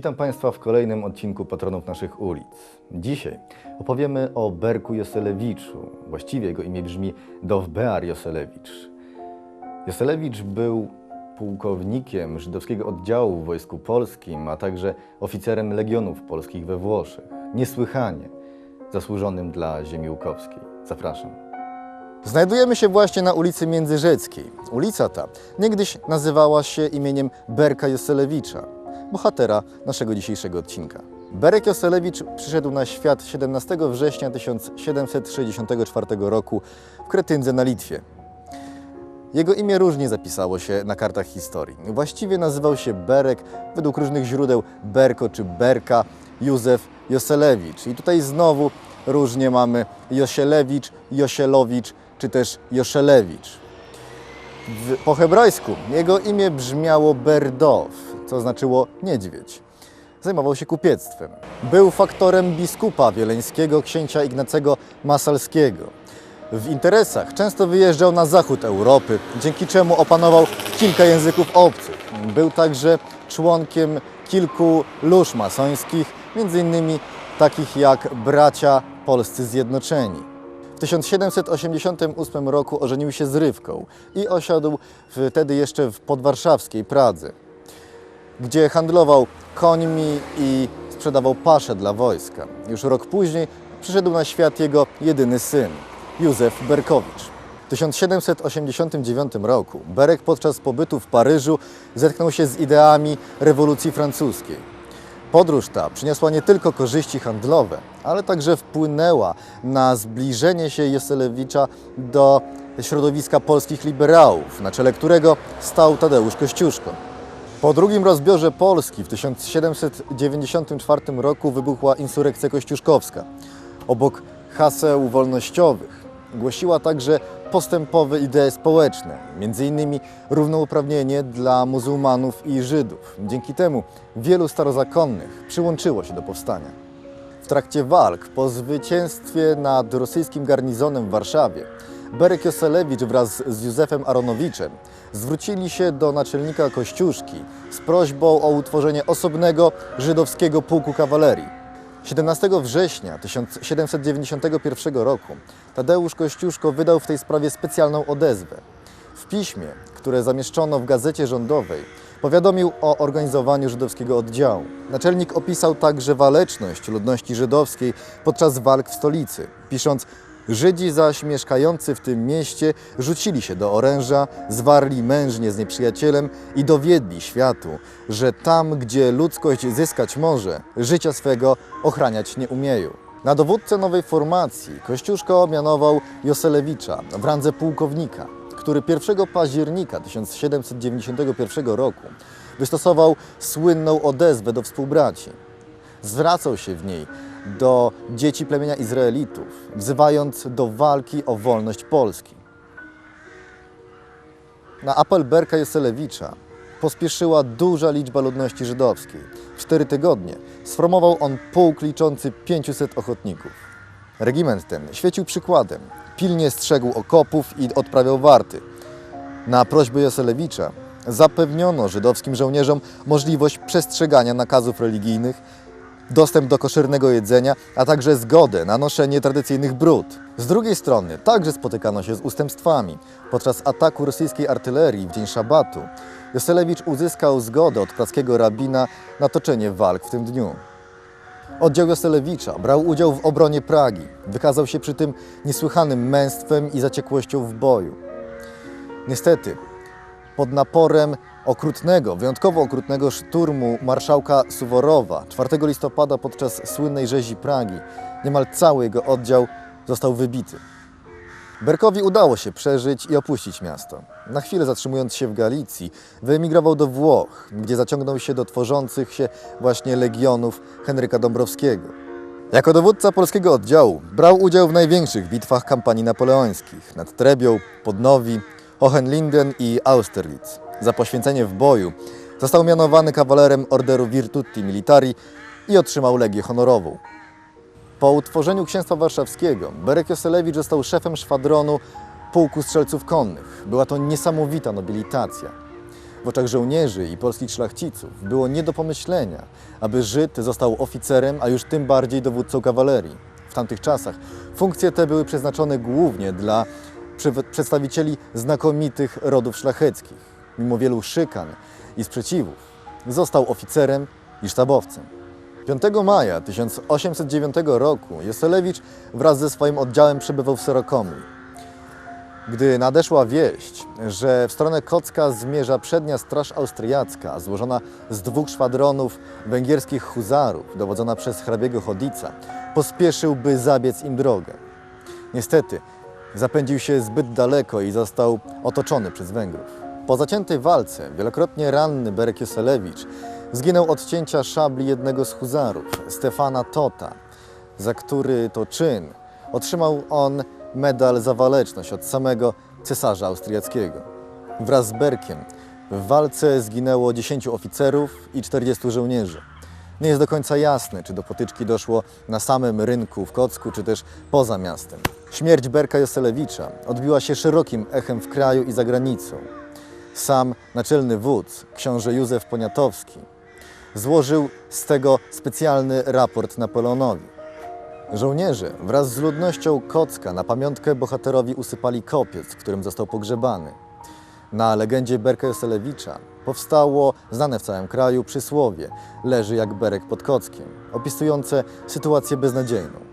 Witam Państwa w kolejnym odcinku Patronów naszych ulic. Dzisiaj opowiemy o Berku Joselewiczu. Właściwie jego imię brzmi Dovbear Joselewicz. Joselewicz był pułkownikiem żydowskiego oddziału w Wojsku Polskim, a także oficerem Legionów Polskich we Włoszech. Niesłychanie zasłużonym dla ziemi łukowskiej. Zapraszam. Znajdujemy się właśnie na ulicy Międzyrzeckiej. Ulica ta niegdyś nazywała się imieniem Berka Joselewicza, bohatera naszego dzisiejszego odcinka. Berek Joselewicz przyszedł na świat 17 września 1764 roku w Kretyndze na Litwie. Jego imię różnie zapisało się na kartach historii. Właściwie nazywał się Berek, według różnych źródeł Berko czy Berka, Józef Joselewicz. I tutaj znowu różnie mamy Josielewicz, Josielowicz czy też Joszelewicz. W, po hebrajsku jego imię brzmiało Berdow, co znaczyło niedźwiedź. Zajmował się kupiectwem. Był faktorem biskupa wieleńskiego księcia Ignacego Masalskiego. W interesach często wyjeżdżał na zachód Europy, dzięki czemu opanował kilka języków obcych. Był także członkiem kilku lóż masońskich, innymi takich jak Bracia Polscy Zjednoczeni. W 1788 roku ożenił się z Rywką i osiadł wtedy jeszcze w podwarszawskiej Pradze, gdzie handlował końmi i sprzedawał pasze dla wojska. Już rok później przyszedł na świat jego jedyny syn, Józef Berkowicz. W 1789 roku Berek podczas pobytu w Paryżu zetknął się z ideami rewolucji francuskiej. Podróż ta przyniosła nie tylko korzyści handlowe, ale także wpłynęła na zbliżenie się Joselewicza do środowiska polskich liberałów, na czele którego stał Tadeusz Kościuszko. Po drugim rozbiorze Polski w 1794 roku wybuchła insurekcja kościuszkowska. Obok haseł wolnościowych głosiła także postępowe idee społeczne, m.in. równouprawnienie dla muzułmanów i Żydów. Dzięki temu wielu starozakonnych przyłączyło się do powstania. W trakcie walk po zwycięstwie nad rosyjskim garnizonem w Warszawie Berek Joselewicz wraz z Józefem Aronowiczem zwrócili się do naczelnika Kościuszki z prośbą o utworzenie osobnego żydowskiego pułku kawalerii. 17 września 1791 roku Tadeusz Kościuszko wydał w tej sprawie specjalną odezwę. W piśmie, które zamieszczono w gazecie rządowej, powiadomił o organizowaniu żydowskiego oddziału. Naczelnik opisał także waleczność ludności żydowskiej podczas walk w stolicy, pisząc Żydzi zaś mieszkający w tym mieście rzucili się do oręża, zwarli mężnie z nieprzyjacielem i dowiedli światu, że tam, gdzie ludzkość zyskać może, życia swego ochraniać nie umieją. Na dowódcę nowej formacji Kościuszko mianował Joselewicza w randze pułkownika, który 1 października 1791 roku wystosował słynną odezwę do współbraci. Zwracał się w niej do dzieci plemienia Izraelitów, wzywając do walki o wolność Polski. Na apel Berka Joselewicza pospieszyła duża liczba ludności żydowskiej. W cztery tygodnie sformował on pułk liczący 500 ochotników. Regiment ten świecił przykładem, pilnie strzegł okopów i odprawiał warty. Na prośbę Joselewicza zapewniono żydowskim żołnierzom możliwość przestrzegania nakazów religijnych, dostęp do koszernego jedzenia, a także zgodę na noszenie tradycyjnych brud. Z drugiej strony także spotykano się z ustępstwami. Podczas ataku rosyjskiej artylerii w dzień szabatu Joselewicz uzyskał zgodę od praskiego rabina na toczenie walk w tym dniu. Oddział Joselewicza brał udział w obronie Pragi. Wykazał się przy tym niesłychanym męstwem i zaciekłością w boju. Niestety, pod naporem okrutnego, wyjątkowo okrutnego szturmu marszałka Suworowa 4 listopada podczas słynnej rzezi Pragi niemal cały jego oddział został wybity. Berkowi udało się przeżyć i opuścić miasto. Na chwilę zatrzymując się w Galicji, wyemigrował do Włoch, gdzie zaciągnął się do tworzących się właśnie legionów Henryka Dąbrowskiego. Jako dowódca polskiego oddziału brał udział w największych bitwach kampanii napoleońskich nad Trebią, Podnowi, Hohenlinden i Austerlitz. Za poświęcenie w boju został mianowany kawalerem Orderu Virtuti Militari i otrzymał Legię Honorową. Po utworzeniu Księstwa Warszawskiego Berek Joselewicz został szefem szwadronu Pułku Strzelców Konnych. Była to niesamowita nobilitacja. W oczach żołnierzy i polskich szlachciców było nie do pomyślenia, aby Żyd został oficerem, a już tym bardziej dowódcą kawalerii. W tamtych czasach funkcje te były przeznaczone głównie dla przedstawicieli znakomitych rodów szlacheckich. Mimo wielu szykan i sprzeciwów, został oficerem i sztabowcem. 5 maja 1809 roku Joselewicz wraz ze swoim oddziałem przebywał w Serokomli. Gdy nadeszła wieść, że w stronę Kocka zmierza przednia straż austriacka, złożona z dwóch szwadronów węgierskich huzarów, dowodzona przez hrabiego Chodica, pospieszył, by zabiec im drogę. Niestety, zapędził się zbyt daleko i został otoczony przez Węgrów. Po zaciętej walce, wielokrotnie ranny Berek Joselewicz zginął od cięcia szabli jednego z huzarów, Stefana Tota, za który to czyn otrzymał on medal za waleczność od samego cesarza austriackiego. Wraz z Berkiem w walce zginęło 10 oficerów i 40 żołnierzy. Nie jest do końca jasne, czy do potyczki doszło na samym rynku w Kocku, czy też poza miastem. Śmierć Berka Joselewicza odbiła się szerokim echem w kraju i za granicą. Sam naczelny wódz, książę Józef Poniatowski, złożył z tego specjalny raport Napoleonowi. Żołnierze wraz z ludnością Kocka na pamiątkę bohaterowi usypali kopiec, w którym został pogrzebany. Na legendzie Berka Joselewicza powstało znane w całym kraju przysłowie leży jak berek pod Kockiem, opisujące sytuację beznadziejną.